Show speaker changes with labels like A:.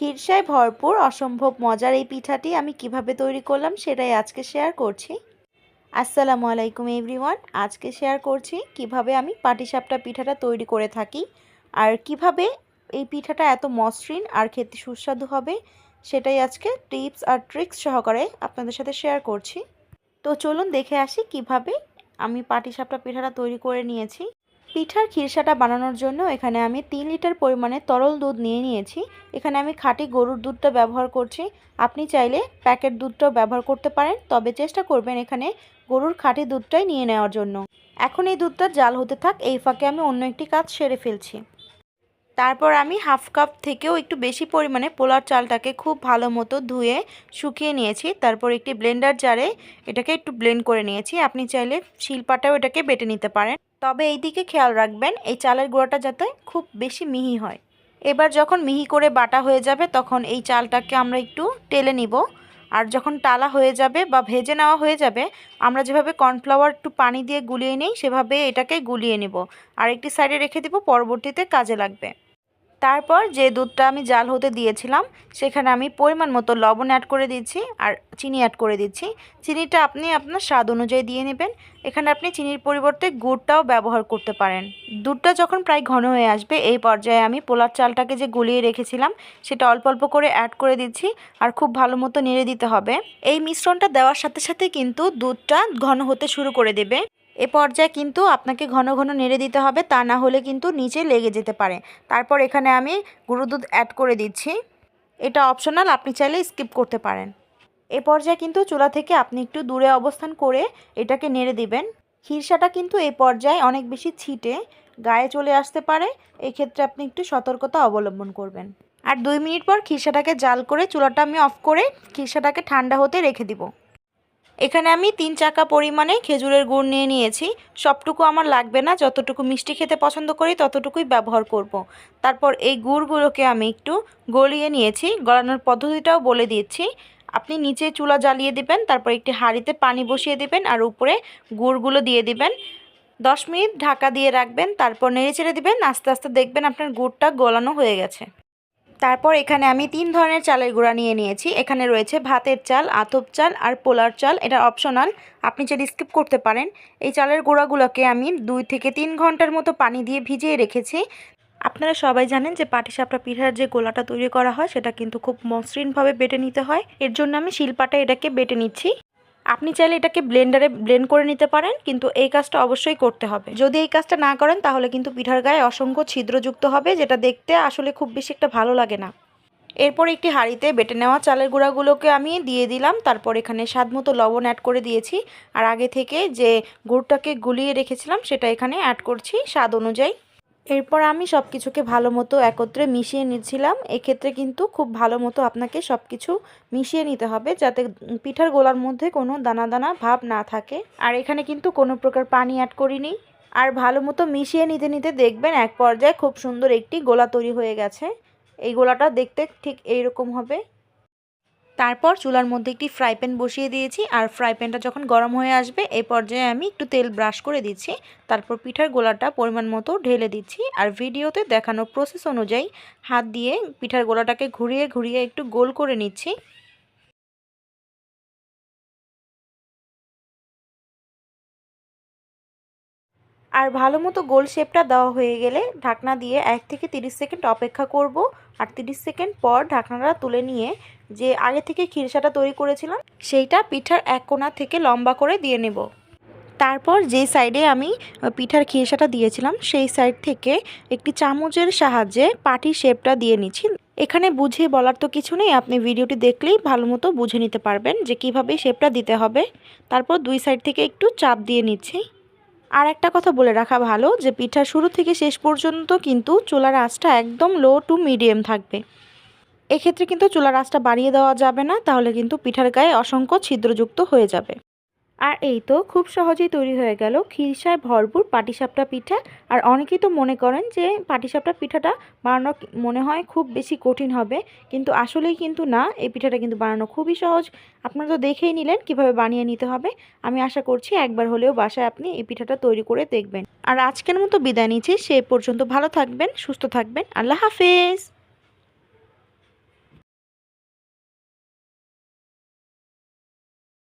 A: ক্ষীরসায় ভরপুর, অসম্ভব মজার এই পিঠাটি আমি কীভাবে তৈরি করলাম সেটাই আজকে শেয়ার করছি। আসসালামু আলাইকুম এভরিওয়ান আজকে শেয়ার করছি কীভাবে আমি পাটিসাপটা পিঠাটা তৈরি করে থাকি আর কীভাবে এই পিঠাটা এত মসৃণ আর খেতে সুস্বাদু হবে সেটাই আজকে টিপস আর ট্রিক্স সহকারে আপনাদের সাথে শেয়ার করছি। তো চলুন দেখে আসি কীভাবে আমি পাটিসাপটা পিঠাটা তৈরি করে নিয়েছি। পিঠার খিরসাটা বানানোর জন্য এখানে আমি তিন লিটার পরিমাণে তরল দুধ নিয়ে নিয়েছি। এখানে আমি খাঁটি গরুর দুধটা ব্যবহার করছি। আপনি চাইলে প্যাকেট দুধটাও ব্যবহার করতে পারেন, তবে চেষ্টা করবেন এখানে গরুর খাঁটি দুধটাই নিয়ে নেওয়ার জন্য। এখন এই দুধটা জাল হতে থাক, এই ফাঁকে আমি অন্য একটি কাজ সেরে ফেলছি। তারপর আমি হাফ কাপ থেকেও একটু বেশি পরিমাণে পোলার চালটাকে খুব ভালো মতো ধুয়ে শুকিয়ে নিয়েছি। তারপর একটি ব্লেন্ডার জারে এটাকে একটু ব্লেন্ড করে নিয়েছি। আপনি চাইলে শিলপাটাও এটাকে বেটে নিতে পারেন। তবে এই দিকে খেয়াল রাখবেন, এই চালের গুঁড়াটা যাতে খুব বেশি মিহি হয়। এবার যখন মিহি করে বাটা হয়ে যাবে, তখন এই চালটাকে আমরা একটু টেলে নিব। আর যখন টালা হয়ে যাবে বা ভেজে নেওয়া হয়ে যাবে, আমরা যেভাবে কর্নফ্লাওয়ার একটু পানি দিয়ে গুলিয়ে নিই, সেভাবে এটাকে গুলিয়ে নিব। আর একটি সাইডে রেখে দিব, পরবর্তীতে কাজে লাগবে। তারপর যে দুধটা আমি জাল হতে দিয়েছিলাম, সেখানে আমি পরিমাণ মতো লবণ অ্যাড করে দিচ্ছি আর চিনি অ্যাড করে দিচ্ছি। চিনিটা আপনি আপনার স্বাদ অনুযায়ী দিয়ে নেবেন। এখানে আপনি চিনির পরিবর্তে গুড়টাও ব্যবহার করতে পারেন। দুধটা যখন প্রায় ঘন হয়ে আসবে, এই পর্যায়ে আমি পোলার চালটাকে যে গুলিয়ে রেখেছিলাম, সেটা অল্প অল্প করে অ্যাড করে দিচ্ছি আর খুব ভালো মতো নেড়ে দিতে হবে। এই মিশ্রণটা দেওয়ার সাথে সাথে কিন্তু দুধটা ঘন হতে শুরু করে দেবে। এ পর্যায়ে কিন্তু আপনাকে ঘন ঘন নেড়ে দিতে হবে, তা না হলে কিন্তু নিচে লেগে যেতে পারে। তারপর এখানে আমি গুঁড়ো দুধ অ্যাড করে দিচ্ছি। এটা অপশনাল আপনি চাইলে স্কিপ করতে পারেন। এ পর্যায়ে কিন্তু চুলা থেকে আপনি একটু দূরে অবস্থান করে এটাকে নেড়ে দিবেন। খিরসাটা কিন্তু এ পর্যায়ে অনেক বেশি ছিটে গায়ে চলে আসতে পারে, এক্ষেত্রে আপনি একটু সতর্কতা অবলম্বন করবেন। আর দুই মিনিট পর খিরসাটাকে জাল করে চুলাটা আমি অফ করে খিরসাটাকে ঠান্ডা হতে রেখে দিব। এখানে আমি তিন চাকা পরিমাণে খেজুরের গুড় নিয়ে নিয়েছি। সবটুকু আমার লাগবে না, যতটুকু মিষ্টি খেতে পছন্দ করি ততটুকুই ব্যবহার করব। তারপর এই গুড়গুলোকে আমি একটু গলিয়ে নিয়েছি, গলানোর পদ্ধতিটাও বলে দিচ্ছি। আপনি নিচে চুলা জ্বালিয়ে দিবেন, তারপর একটি হাঁড়িতে পানি বসিয়ে দিবেন আর উপরে গুড়গুলো দিয়ে দিবেন। দশ মিনিট ঢাকা দিয়ে রাখবেন, তারপর নেড়ে ছেড়ে দিবেন, আস্তে আস্তে দেখবেন আপনার গুড়টা গলানো হয়ে গেছে। তারপর এখানে আমি তিন ধরনের চালের গুঁড়া নিয়ে নিয়েছি। এখানে রয়েছে ভাতের চাল, আতপ চাল আর পোলার চাল। এটা অপশনাল আপনি যদি স্কিপ করতে পারেন। এই চালের গুঁড়াগুলোকে আমি দুই থেকে তিন ঘণ্টার মতো পানি দিয়ে ভিজিয়ে রেখেছি। আপনারা সবাই জানেন যে পাটিসাপটা পিঠার যে গোলাটা তৈরি করা হয়, সেটা কিন্তু খুব মসৃণভাবে বেটে নিতে হয়। এর জন্য আমি শিলপাটা এটাকে বেটে নিচ্ছি। আপনি চাইলে এটাকে ব্লেন্ডারে ব্লেন্ড করে নিতে পারেন, কিন্তু এই কাজটা অবশ্যই করতে হবে। যদি এই কাজটা না করেন, তাহলে কিন্তু পিঠার গায়ে অসংখ্য ছিদ্রযুক্ত হবে, যেটা দেখতে আসলে খুব বেশি একটা ভালো লাগে না। এরপর একটি হাঁড়িতে বেটে নেওয়া চালের গুঁড়াগুলোকে আমি দিয়ে দিলাম, তারপর এখানে স্বাদ মতো লবণ অ্যাড করে দিয়েছি। আর আগে থেকে যে গুড়টাকে গুলিয়ে রেখেছিলাম, সেটা এখানে অ্যাড করছি, স্বাদ অনুযায়ী। এরপর আমি সব কিছুকে ভালো মতো একত্রে মিশিয়ে নিচ্ছিলাম। এক্ষেত্রে কিন্তু খুব ভালো মতো আপনাকে সব কিছু মিশিয়ে নিতে হবে যাতে পিঠার গোলার মধ্যে কোনো দানা দানা ভাব না থাকে। আর এখানে কিন্তু কোনো প্রকার পানি অ্যাড করিনি। আর ভালো মতো মিশিয়ে নিতে নিতে দেখবেন এক পর্যায়ে খুব সুন্দর একটি গোলা তৈরি হয়ে গেছে। এই গোলাটা দেখতে ঠিক এইরকম হবে। তারপর চুলার মধ্যে একটি ফ্রাই প্যান বসিয়ে দিয়েছি। আর ফ্রাই প্যানটা যখন গরম হয়ে আসবে এই পর্যায়ে আমি একটু তেল ব্রাশ করে দিচ্ছি। তারপর পিঠার গোলাটা পরিমাণ মতো ঢেলে দিচ্ছি। আর ভিডিওতে দেখানো প্রসেস অনুযায়ী হাত দিয়ে পিঠার গোলাটাকে ঘুরিয়ে ঘুরিয়ে একটু গোল করে নিচ্ছি। আর ভালো মতো গোল শেপটা দেওয়া হয়ে গেলে ঢাকনা দিয়ে এক থেকে তিরিশ সেকেন্ড অপেক্ষা করব। আর তিরিশ সেকেন্ড পর ঢাকনাটা তুলে নিয়ে যে আগে থেকে খিরসাটা তৈরি করেছিলাম, সেইটা পিঠার এক কোণা থেকে লম্বা করে দিয়ে নেব। তারপর যে সাইডে আমি পিঠার খিরসাটা দিয়েছিলাম, সেই সাইড থেকে একটি চামচের সাহায্যে পাটি শেপটা দিয়ে নিচ্ছি। এখানে বুঝে বলার তো কিছু নেই, আপনি ভিডিওটি দেখলেই ভালো মতো বুঝে নিতে পারবেন যে কীভাবে শেপটা দিতে হবে। তারপর দুই সাইড থেকে একটু চাপ দিয়ে নিচ্ছি। আর একটা কথা বলে রাখা ভালো যে পিঠা শুরু থেকে শেষ পর্যন্ত কিন্তু চুলার আঁচটা একদম লো টু মিডিয়াম থাকবে। এক্ষেত্রে কিন্তু চুলার আঁচটা বাড়িয়ে দেওয়া যাবে না, তাহলে কিন্তু পিঠার গায়ে অসংখ্য ছিদ্রযুক্ত হয়ে যাবে। আর এই তো খুব সহজেই তৈরি হয়ে গেল খিরসায় ভরপুর পাটিসাপটা পিঠা। আর অনেকেই তো মনে করেন যে পাটিসাপটা পিঠাটা বানানো মনে হয় খুব বেশি কঠিন হবে, কিন্তু আসলেই কিন্তু না, এই পিঠাটা কিন্তু বানানো খুবই সহজ। আপনারা তো দেখেই নিলেন কীভাবে বানিয়ে নিতে হবে। আমি আশা করছি একবার হলেও বাসায় আপনি এই পিঠাটা তৈরি করে দেখবেন। আর আজকের মতো বিদায় নিচ্ছি, সে পর্যন্ত ভালো থাকবেন, সুস্থ থাকবেন, আল্লাহ হাফেজ।